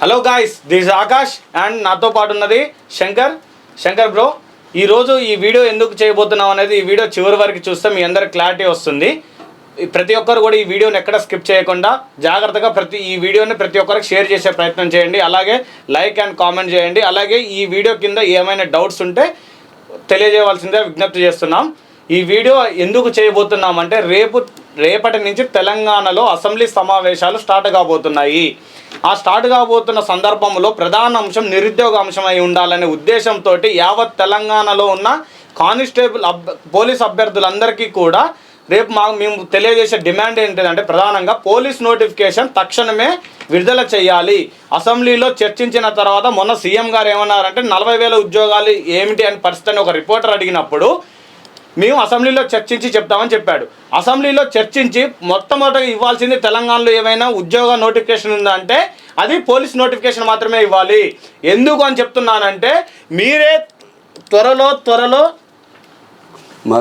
Hello guys this Akash and నాతో పాటు ఉన్నది శంకర్. శంకర్ బ్రో ఈరోజు ఈ వీడియో ఎందుకు చేయబోతున్నాం అనేది ఈ వీడియో చివరి వరకు చూస్తే మీ అందరికి క్లారిటీ వస్తుంది. ప్రతి ఒక్కరు కూడా ఈ వీడియోని ఎక్కడ స్కిప్ చేయకుండా జాగ్రత్తగా ప్రతి ఈ వీడియోని ప్రతి ఒక్కరికి షేర్ చేసే ప్రయత్నం చేయండి. అలాగే లైక్ అండ్ కామెంట్ చేయండి. అలాగే ఈ వీడియో కింద ఏమైనా డౌట్స్ ఉంటే తెలియజేయవలసిందే విజ్ఞప్తి చేస్తున్నాం. ఈ వీడియో ఎందుకు చేయబోతున్నాం అంటే రేపు రేపటి నుంచి తెలంగాణలో అసెంబ్లీ సమావేశాలు స్టార్ట్ కాబోతున్నాయి. ఆ స్టార్ట్ కాబోతున్న సందర్భంలో ప్రధాన అంశం నిరుద్యోగ అంశం అయి ఉండాలనే ఉద్దేశంతో యావత్ తెలంగాణలో ఉన్న కానిస్టేబుల్ అబ్ పోలీస్ అభ్యర్థులందరికీ కూడా రేపు మా మేము తెలియజేసే డిమాండ్ ఏంటంటే ప్రధానంగా పోలీస్ నోటిఫికేషన్ తక్షణమే విడుదల చేయాలి. అసెంబ్లీలో చర్చించిన తర్వాత మొన్న సీఎం గారు ఏమన్నారంటే నలభై వేల ఉద్యోగాలు ఏమిటి అని పరిస్థితి ఒక రిపోర్టర్ అడిగినప్పుడు మేము అసెంబ్లీలో చర్చించి చెప్తామని చెప్పాడు. అసెంబ్లీలో చర్చించి మొట్టమొదటిగా ఇవ్వాల్సింది తెలంగాణలో ఏమైనా ఉద్యోగ నోటిఫికేషన్ ఉందా అంటే అది పోలీస్ నోటిఫికేషన్ మాత్రమే ఇవ్వాలి. ఎందుకు అని చెప్తున్నానంటే మీరే త్వరలో త్వరలో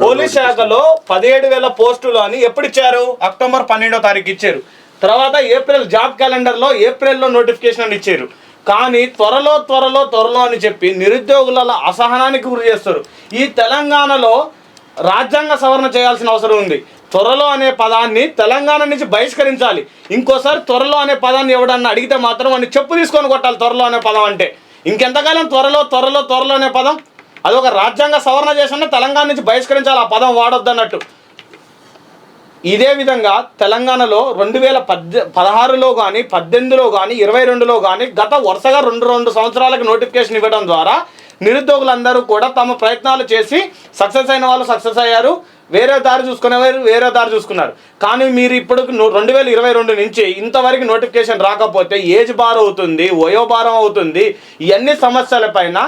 పోలీస్ శాఖలో పదిహేడు వేల పోస్టులు అని ఎప్పుడు ఇచ్చారు? అక్టోబర్ పన్నెండో తారీఖు ఇచ్చారు. తర్వాత ఏప్రిల్ జాబ్ క్యాలెండర్లో ఏప్రిల్లో నోటిఫికేషన్ అని ఇచ్చారు. కానీ త్వరలో త్వరలో త్వరలో అని చెప్పి నిరుద్యోగుల అసహనానికి గురి చేస్తారు. ఈ తెలంగాణలో రాజ్యాంగ సవరణ చేయాల్సిన అవసరం ఉంది. త్వరలో అనే పదాన్ని తెలంగాణ నుంచి బహిష్కరించాలి. ఇంకోసారి త్వరలో అనే పదాన్ని ఎవడన్నా అడిగితే మాత్రం వాడిని చెప్పు తీసుకొని కొట్టాలి త్వరలో అనే పదం అంటే. ఇంకెంతకాలం త్వరలో త్వరలో త్వరలో అనే పదం? అదొక రాజ్యాంగ సవరణ చేసిన తెలంగాణ నుంచి బహిష్కరించాలి ఆ పదం వాడొద్దన్నట్టు ఇదే విధంగా తెలంగాణలో రెండు వేల పద్దె పదహారులో కానీ పద్దెనిమిదిలో కానీ ఇరవై రెండులో కానీ గత వరుసగా రెండు రెండు సంవత్సరాలకు నోటిఫికేషన్ ఇవ్వడం ద్వారా నిరుద్యోగులందరూ కూడా తమ ప్రయత్నాలు చేసి సక్సెస్ అయిన వాళ్ళు సక్సెస్ అయ్యారు. వేరే దారి చూసుకునేవారు వేరే దారి చూసుకున్నారు. కానీ మీరు ఇప్పుడు రెండు వేల ఇరవై రెండు నుంచి ఇంతవరకు నోటిఫికేషన్ రాకపోతే ఏజ్ భారం అవుతుంది వయోభారం అవుతుంది ఇవన్నీ సమస్యలపైన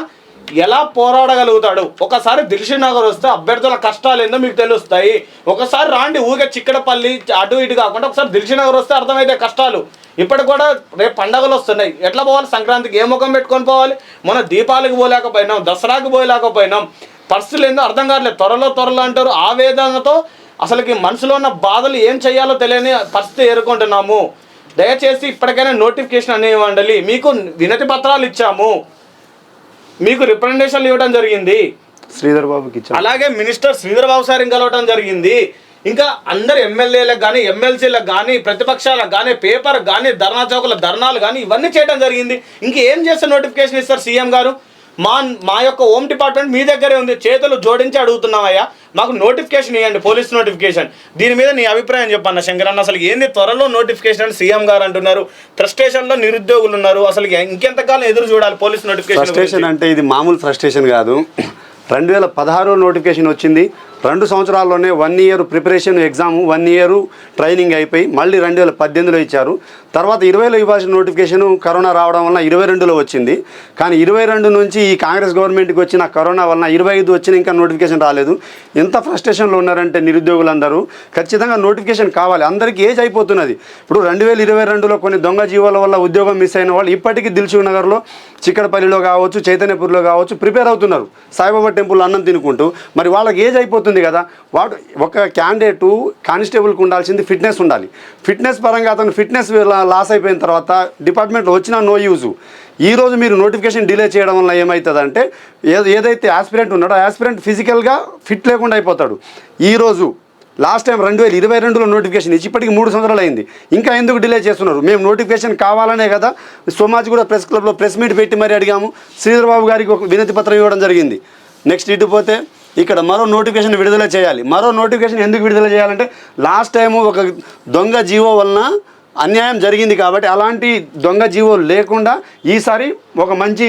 ఎలా పోరాడగలుగుతాడు? ఒకసారి దిల్షీ నగర్ వస్తే అభ్యర్థుల కష్టాలు ఏందో మీకు తెలుస్తాయి. ఒకసారి రాండి ఊగే చిక్కడపల్లి అటు ఇటు కాకుండా ఒకసారి దిల్షీ నగర్ వస్తే అర్థమైతే కష్టాలు. ఇప్పటికి కూడా రేపు పండగలు వస్తున్నాయి. ఎట్లా పోవాలి? సంక్రాంతికి ఏ ముఖం పెట్టుకొని పోవాలి? మన దీపాలకు పోలేకపోయినాం దసరాకి పోలేకపోయినాం. పరిస్థితులు ఏందో అర్థం కావట్లేదు. త్వరలో త్వరలో అంటారు. ఆవేదనతో అసలుకి మనసులో ఉన్న బాధలు ఏం చేయాలో తెలియని పరిస్థితి ఎదుర్కొంటున్నాము. దయచేసి ఇప్పటికైనా నోటిఫికేషన్ అనేవి ఇవ్వండి. మీకు వినతి పత్రాలు ఇచ్చాము. మీకు రిప్రజెంటేషన్లు ఇవ్వడం జరిగింది. శ్రీధర్ బాబుకి అలాగే మినిస్టర్ శ్రీధర్ బాబు సార్ని కలవడం జరిగింది. ఇంకా అందరు ఎమ్మెల్యేలకు కానీ ఎమ్మెల్సీలకు కానీ ప్రతిపక్షాలకు కానీ పేపర్ కానీ ధర్నా చౌకల ధర్నాలు కానీ ఇవన్నీ చేయడం జరిగింది. ఇంకేం చేస్తే నోటిఫికేషన్ ఇస్తారు సీఎం గారు? మా మా యొక్క హోమ్ డిపార్ట్మెంట్ మీ దగ్గరే ఉంది చేతులు జోడించి అడుగుతున్నామయ్యా మాకు నోటిఫికేషన్ ఇవ్వండి పోలీస్ నోటిఫికేషన్ దీని మీద నీ అభిప్రాయం చెప్పన్న శంకరన్న అసలు ఏంది త్వరలో నోటిఫికేషన్ అని సీఎం గారు అంటున్నారు? ఫ్రస్ట్రేషన్లో నిరుద్యోగులు ఉన్నారు అసలు ఇంకెంతకాలం ఎదురు చూడాలి పోలీస్ నోటిఫికేషన్ ఫ్రస్ట్రేషన్ అంటే ఇది మామూలు ఫ్రస్ట్రేషన్ కాదు. రెండు వేల పదహారు నోటిఫికేషన్ వచ్చింది. రెండు సంవత్సరాల్లోనే one year preparation exam one year training అయిపోయి మళ్ళీ రెండు వేల పద్దెనిమిదిలో ఇచ్చారు. తర్వాత ఇరవైలో ఇవ్వాల్సిన నోటిఫికేషన్ కరోనా రావడం వలన ఇరవై రెండులో వచ్చింది. కానీ ఇరవై రెండు నుంచి ఈ కాంగ్రెస్ గవర్నమెంట్కి వచ్చిన కరోనా వలన ఇరవై ఐదు వచ్చిన ఇంకా నోటిఫికేషన్ రాలేదు. ఎంత ఫ్రస్ట్రేషన్లో ఉన్నారంటే నిరుద్యోగులందరూ. ఖచ్చితంగా నోటిఫికేషన్ కావాలి. అందరికీ ఏజ్ అయిపోతున్నది. ఇప్పుడు రెండు వేల ఇరవై రెండులో కొన్ని దొంగ జీవాల వల్ల ఉద్యోగం మిస్ అయిన వాళ్ళు ఇప్పటికీ దిల్సుఖ్ నగర్లో చిక్కడపల్లిలో కావచ్చు చైతన్యపూర్లో కావచ్చు ప్రిపేర్ అవుతున్నారు. సాయిబాబా టెంపుల్ అన్నం తినుకుంటూ. మరి వాళ్ళకి ఏజ్ అయిపోతుంది కదా. వాడు ఒక క్యాండిడేట్ కానిస్టేబుల్కి ఉండాల్సింది ఫిట్నెస్ ఉండాలి. ఫిట్నెస్ పరంగా అతను ఫిట్నెస్ లాస్ అయిపోయిన తర్వాత డిపార్ట్మెంట్లో వచ్చినా నో యూజ్. ఈ రోజు మీరు నోటిఫికేషన్ డిలే చేయడం వల్ల ఏమవుతుందంటే ఏ ఏదైతే ఆస్పిరెంట్ ఉన్నాడో ఆస్పిరెంట్ ఫిజికల్గా ఫిట్ లేకుండా అయిపోతాడు. ఈరోజు లాస్ట్ టైం రెండు వేల ఇరవై రెండులో నోటిఫికేషన్ ఇచ్చి ఇప్పటికి మూడు సంవత్సరాలు అయింది. ఇంకా ఎందుకు డిలే చేస్తున్నారు? మేము నోటిఫికేషన్ కావాలనే కదా. సోమాజ్ కూడా ప్రెస్ క్లబ్లో ప్రెస్ మీట్ పెట్టి మరీ అడిగాము. శ్రీధర్ బాబు గారికి ఒక వినతి పత్రం ఇవ్వడం జరిగింది. నెక్స్ట్ ఇటు పోతే ఇక్కడ మరో నోటిఫికేషన్ విడుదల చేయాలి. మరో నోటిఫికేషన్ ఎందుకు విడుదల చేయాలంటే లాస్ట్ టైము ఒక దొంగ జీవో వలన అన్యాయం జరిగింది కాబట్టి అలాంటి దొంగ జీవో లేకుండా ఈసారి ఒక మంచి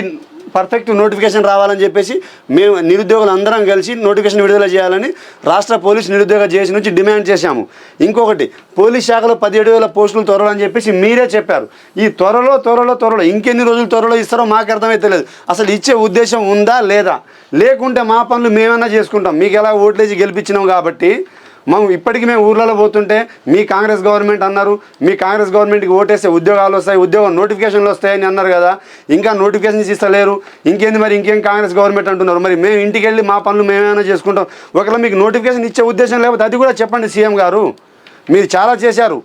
పర్ఫెక్ట్ నోటిఫికేషన్ రావాలని చెప్పేసి మేము నిరుద్యోగులు అందరం కలిసి నోటిఫికేషన్ విడుదల చేయాలని రాష్ట్ర పోలీస్ నిరుద్యోగ జేసీ నుంచి డిమాండ్ చేశాము. ఇంకొకటి పోలీస్ శాఖలో పదిహేడు వేల పోస్టులు త్వరలో అని చెప్పేసి మీరే చెప్పారు. ఈ త్వరలో త్వరలో త్వరలో ఇంకెన్ని రోజులు త్వరలో ఇస్తారో మాకు అర్థమైతే లేదు. అసలు ఇచ్చే ఉద్దేశం ఉందా లేదా? లేకుంటే మా పనులు మేమన్నా చేసుకుంటాం. మీకు ఎలా ఓట్లేసి గెలిపించినాం కాబట్టి మనం ఇప్పటికీ మేము ఊర్లలో పోతుంటే మీ కాంగ్రెస్ గవర్నమెంట్ అన్నారు మీ కాంగ్రెస్ గవర్నమెంట్కి ఓటేస్తే ఉద్యోగాలు వస్తాయి ఉద్యోగం నోటిఫికేషన్లు వస్తాయని అన్నారు కదా ఇంకా నోటిఫికేషన్స్ ఇస్తలేరు ఇంకేంది మరి ఇంకేం కాంగ్రెస్ గవర్నమెంట్ అంటున్నారు? మరి మేము ఇంటికి వెళ్ళి మా పనులు మేమేమైనా చేసుకుంటాం. ఒకవేళ మీకు నోటిఫికేషన్ ఇచ్చే ఉద్దేశం లేకపోతే అది కూడా చెప్పండి సీఎం గారు. మీరు చాలా చేశారు.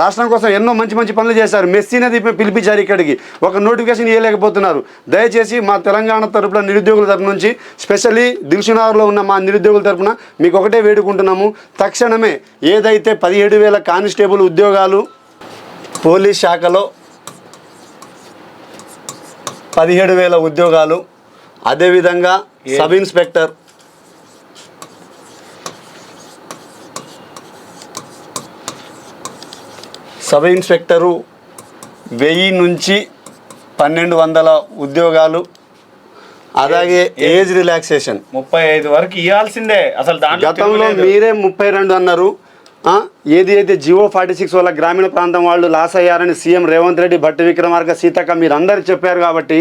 రాష్ట్రం కోసం ఎన్నో మంచి మంచి పనులు చేశారు. మెస్సీనది పిలిపించారు ఇక్కడికి. ఒక నోటిఫికేషన్ ఇవ్వలేకపోతున్నారు దయచేసి మా తెలంగాణ తరపున నిరుద్యోగుల తరపు నుంచి స్పెషల్లీ దిల్సునగర్లో ఉన్న మా నిరుద్యోగుల తరపున మీకు ఒకటే వేడుకుంటున్నాము. తక్షణమే ఏదైతే పదిహేడు వేల కానిస్టేబుల్ ఉద్యోగాలు పోలీస్ శాఖలో పదిహేడు వేల ఉద్యోగాలు అదేవిధంగా సబ్ ఇన్స్పెక్టర్ సబ్ ఇన్స్పెక్టరు వెయ్యి నుంచి పన్నెండు వందల ఉద్యోగాలు అలాగే ఏజ్ రిలాక్సేషన్. ముప్పై ఐదు వరకు ఇవ్వాల్సిందే అసలు గతంలో. మీరే ముప్పై రెండు అన్నారు. ఏది అయితే జియో ఫార్టీ సిక్స్ వల్ల గ్రామీణ ప్రాంతం వాళ్ళు లాస్ అయ్యారని సీఎం రేవంత్ రెడ్డి భట్టి విక్రమార్క సీతక్క మీరు అందరు చెప్పారు కాబట్టి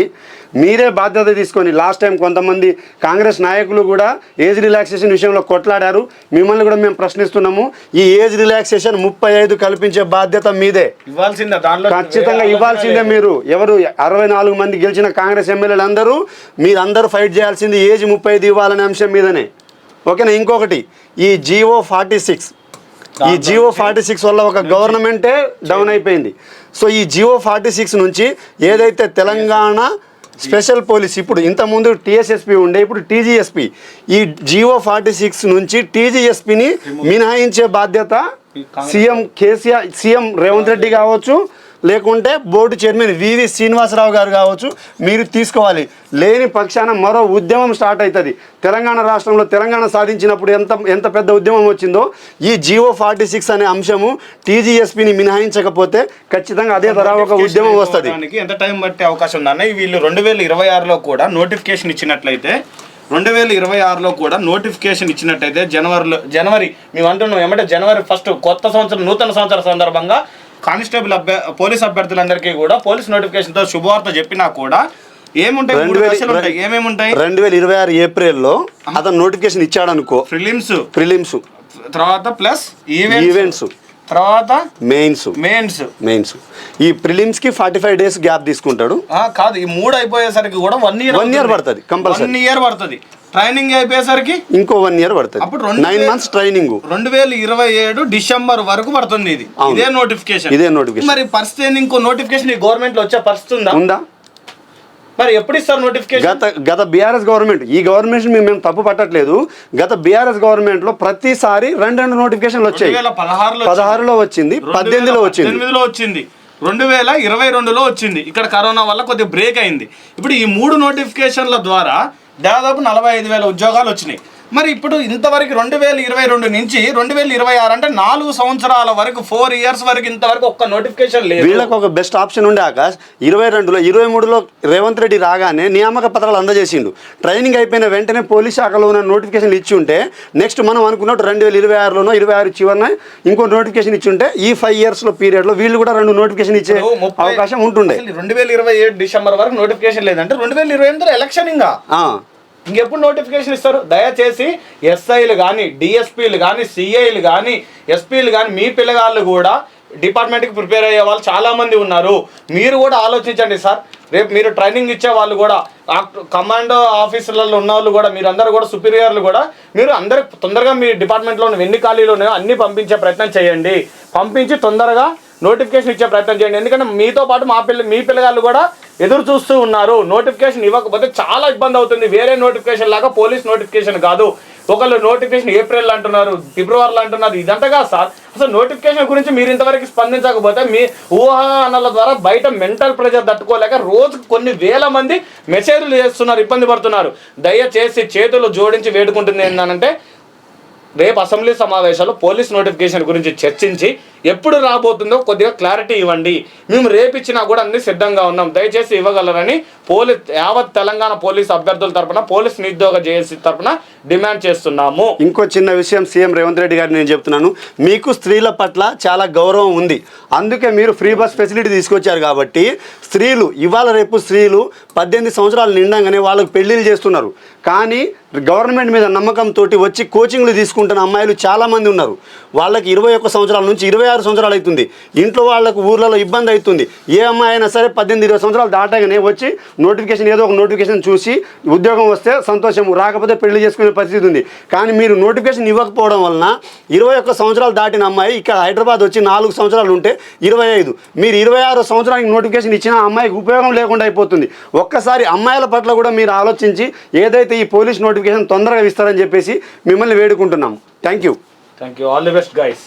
మీరే బాధ్యత తీసుకొని లాస్ట్ టైం కొంతమంది కాంగ్రెస్ నాయకులు కూడా ఏజ్ రిలాక్సేషన్ విషయంలో కొట్లాడారు. మిమ్మల్ని కూడా మేము ప్రశ్నిస్తున్నాము. ఈ ఏజ్ రిలాక్సేషన్ ముప్పై ఐదు కల్పించే బాధ్యత మీదే. ఇవ్వాల్సిందే దాంట్లో ఖచ్చితంగా ఇవ్వాల్సిందే మీరు. ఎవరు అరవై నాలుగు మంది గెలిచిన కాంగ్రెస్ ఎమ్మెల్యేలు అందరూ మీరందరూ ఫైట్ చేయాల్సింది ఏజ్ ముప్పై ఐదు ఇవ్వాలనే అంశం మీదనే. ఓకేనా? ఇంకొకటి ఈ జియో ఫార్టీ సిక్స్ ఈ జియో ఫార్టీ సిక్స్ వల్ల ఒక గవర్నమెంటే డౌన్ అయిపోయింది. సో ఈ జియో ఫార్టీ సిక్స్ నుంచి ఏదైతే తెలంగాణ స్పెషల్ పోలీస్ ఇప్పుడు ఇంతకుముందు టీఎస్ఎస్పి ఉండే ఇప్పుడు టీజీఎస్పి. ఈ జియో ఫార్టీ సిక్స్ నుంచి టీజీఎస్పిని మినహాయించే బాధ్యత CM KCR CM Revanth Reddy కావచ్చు లేకుంటే బోర్డు చైర్మన్ వివి శ్రీనివాసరావు గారు కావచ్చు మీరు తీసుకోవాలి. లేని పక్షాన మరో ఉద్యమం స్టార్ట్ అవుతుంది. తెలంగాణ రాష్ట్రంలో తెలంగాణ సాధించినప్పుడు ఎంత ఎంత పెద్ద ఉద్యమం వచ్చిందో ఈ జియో ఫార్టీ సిక్స్ అనే అంశము టీజీఎస్పీని మినహాయించకపోతే ఖచ్చితంగా అదే తరహా ఒక ఉద్యమం వస్తుంది. ఎంత టైం పట్టే అవకాశం ఉందన్న వీళ్ళు రెండు వేల ఇరవై ఆరులో కూడా నోటిఫికేషన్ ఇచ్చినట్లయితే రెండు వేల ఇరవై ఆరులో కూడా నోటిఫికేషన్ ఇచ్చినట్టయితే జనవరిలో జనవరి మేము అంటున్నాం ఏమంటే జనవరి ఫస్ట్ కొత్త సంవత్సరం నూతన సంవత్సర సందర్భంగా కానిస్టేబుల్ అభ్య పోలీస్ అభ్యర్థులందరికీ కూడా పోలీస్ నోటిఫికేషన్తో శుభవార్త చెప్పినా కూడా ఏముంటాయి? రెండు మూడు వేల దశలు ఉంటాయి. ఏమేమి ఉంటాయి రెండు వేల ఇరవై ఆరు ఏప్రిల్లో అతను నోటిఫికేషన్ ఇచ్చాడు అనుకో ప్రిలిమ్స్. ప్రిలిమ్స్. తర్వాత ప్లస్ ఈవెంట్స్. తర్వాత మెయిన్స్. మెయిన్స్. మెయిన్స్. ఈ ప్రిలిమ్స్కి ఫార్టీ ఫైవ్ డేస్ గ్యాప్ తీసుకుంటాడు. కాదు ఈ మూడు అయిపోయేసరికి కూడా వన్ ఇయర్ One year పడుతుంది, compulsory. వన్ ఇయర్ పడుతుంది. ట్రైనింగ్ అయిపోయేసరికి ఇంకో వన్ ఇయర్ పడుతుంది. అప్పుడు నైన్ మంత్స్ ట్రైనింగ్ రెండు వేల ఇరవై ఏడు డిసెంబర్ వరకు పడుతుంది ఇది. ఇదే నోటిఫికేషన్ ఇదే notification. మరి పరిస్థితి? ఇంకో నోటిఫికేషన్ ఈ గవర్నమెంట్లో వచ్చే పరిస్థితి ఉందా? ఉందా? మరి ఎప్పుడు ఇస్తారు నోటిఫికేషన్ గత గత బీఆర్ఎస్ గవర్నమెంట్ ఈ గవర్నమెంట్ మేము మేము తప్పు పట్టట్లేదు. గత బీఆర్ఎస్ గవర్నమెంట్లో ప్రతిసారి రెండు రెండు నోటిఫికేషన్లు వచ్చాయి. పదహారులో వచ్చింది. పద్దెనిమిదిలో వచ్చింది. పద్దెనిమిదిలో వచ్చింది. రెండు వేల ఇరవై రెండులో వచ్చింది. ఇక్కడ కరోనా వల్ల కొద్దిగా బ్రేక్ అయింది. ఇప్పుడు ఈ మూడు నోటిఫికేషన్ల ద్వారా దాదాపు నలభై ఐదు వేల ఉద్యోగాలు వచ్చినాయి. మరి ఇప్పుడు ఇంతవరకు రెండు వేల ఇరవై రెండు నుంచి రెండు వేల ఇరవై ఆరు అంటే నాలుగు సంవత్సరాల వరకు ఫోర్ ఇయర్స్ వరకు ఇంతవరకు ఒక్క నోటిఫికేషన్ లేదు. వీళ్ళకి ఒక బెస్ట్ ఆప్షన్ ఉండే ఆకాష్. ఇరవై రెండులో ఇరవై మూడులో రేవంత్ రెడ్డి రాగానే నియామక పత్రాలు అందజేసిండు. ట్రైనింగ్ అయిపోయిన వెంటనే పోలీస్ శాఖలో ఉన్న నోటిఫికేషన్ ఇచ్చి ఉంటే నెక్స్ట్ మనం అనుకున్నట్టు రెండు వేల ఇరవై ఆరులోనో ఇరవై ఆరు చివరిన ఇంకో నోటిఫికేషన్ ఇచ్చి ఉంటే ఈ ఫైవ్ ఇయర్స్లో పీరియడ్లో వీళ్ళు కూడా రెండు నోటిఫికేషన్ ఇచ్చే అవకాశం ఉంటుండే. రెండు వేల ఇరవై ఏడు డిసెంబర్ వరకు నోటిఫికేషన్ లేదంటే రెండు వేల ఇరవై ఎనిమిదిలో ఎలక్షన్ ఇంకా. ఇంకెప్పుడు నోటిఫికేషన్ ఇస్తారు? దయచేసి ఎస్ఐలు కానీ డిఎస్పీలు కానీ సిఐలు కానీ ఎస్పీలు కానీ మీ పిల్లగాళ్ళు కూడా డిపార్ట్మెంట్కి ప్రిపేర్ అయ్యే వాళ్ళు చాలామంది ఉన్నారు. మీరు కూడా ఆలోచించండి సార్. రేపు మీరు ట్రైనింగ్ ఇచ్చే వాళ్ళు కూడా కమాండో ఆఫీసులలో ఉన్న వాళ్ళు కూడా మీరు అందరూ కూడా సుపీరియర్లు కూడా మీరు అందరు తొందరగా మీ డిపార్ట్మెంట్లో ఉన్న ఎన్ని ఖాళీలు ఉన్నాయో అన్ని పంపించే ప్రయత్నం చేయండి. పంపించి తొందరగా నోటిఫికేషన్ ఇచ్చే ప్రయత్నం చేయండి. ఎందుకంటే మీతో పాటు మా పిల్ల మీ పిల్లగాళ్ళు కూడా ఎదురు చూస్తూ ఉన్నారు. నోటిఫికేషన్ ఇవ్వకపోతే చాలా ఇబ్బంది అవుతుంది. వేరే నోటిఫికేషన్ లాగా పోలీస్ నోటిఫికేషన్ కాదు. ఒకళ్ళు నోటిఫికేషన్ ఏప్రిల్ అంటున్నారు ఫిబ్రవరిలో అంటున్నారు ఇదంతా కాదు సార్. అసలు నోటిఫికేషన్ గురించి మీరు ఇంతవరకు స్పందించకపోతే మీ ఊహానల ద్వారా బయట మెంటల్ ప్రెజర్ తట్టుకోలేక రోజుకు కొన్ని వేల మంది మెసేజ్లు చేస్తున్నారు ఇబ్బంది పడుతున్నారు. దయచేసి చేతులు జోడించి వేడుకుంటుంది ఏంటంటే రేపు అసెంబ్లీ సమావేశాల్లో పోలీస్ నోటిఫికేషన్ గురించి చర్చించి ఎప్పుడు రాబోతుందో కొద్దిగా క్లారిటీ ఇవ్వండి. మేము రేపిచ్చినా కూడా అన్ని సిద్ధంగా ఉన్నాం. దయచేసి ఇవ్వగలరని పోలీస్ యావత్ తెలంగాణ పోలీస్ అభ్యర్థుల తరపున పోలీస్ నిరుద్యోగ జేఏసీ తరపున డిమాండ్ చేస్తున్నాము. ఇంకో చిన్న విషయం సీఎం రేవంత్ రెడ్డి గారు నేను చెప్తున్నాను. మీకు స్త్రీల పట్ల చాలా గౌరవం ఉంది. అందుకే మీరు ఫ్రీ బస్ ఫెసిలిటీ తీసుకొచ్చారు కాబట్టి స్త్రీలు ఇవాళ రేపు స్త్రీలు పద్దెనిమిది సంవత్సరాలు నిండంగానే వాళ్ళకు పెళ్ళిళ్ళు చేస్తున్నారు. కానీ గవర్నమెంట్ మీద నమ్మకంతో వచ్చి కోచింగ్లు తీసుకుంటున్న అమ్మాయిలు చాలామంది ఉన్నారు. వాళ్ళకి ఇరవై ఒక్క సంవత్సరాల నుంచి ఇరవై ఆరు సంవత్సరాలు అవుతుంది. ఇంట్లో వాళ్ళకు ఊర్లలో ఇబ్బంది అవుతుంది. ఏ అమ్మాయి అయినా సరే పద్దెనిమిది ఇరవై సంవత్సరాలు దాటగానే వచ్చి నోటిఫికేషన్ ఏదో ఒక నోటిఫికేషన్ చూసి ఉద్యోగం వస్తే సంతోషం రాకపోతే పెళ్ళి చేసుకునే పరిస్థితి ఉంది. కానీ మీరు నోటిఫికేషన్ ఇవ్వకపోవడం వలన ఇరవై ఒక్క సంవత్సరాలు దాటిన అమ్మాయి ఇక్కడ హైదరాబాద్ వచ్చి నాలుగు సంవత్సరాలు ఉంటే ఇరవై ఐదు. మీరు ఇరవై ఆరు సంవత్సరానికి నోటిఫికేషన్ ఇచ్చినా అమ్మాయికి ఉపయోగం లేకుండా అయిపోతుంది. ఒక్కసారి అమ్మాయిల పట్ల కూడా మీరు ఆలోచించి ఏదైతే ఈ పోలీస్ నోటిఫికేషన్ తొందరగా ఇస్తారని చెప్పేసి మిమ్మల్ని వేడుకుంటున్నాం. Thank you. Thank you all the best guys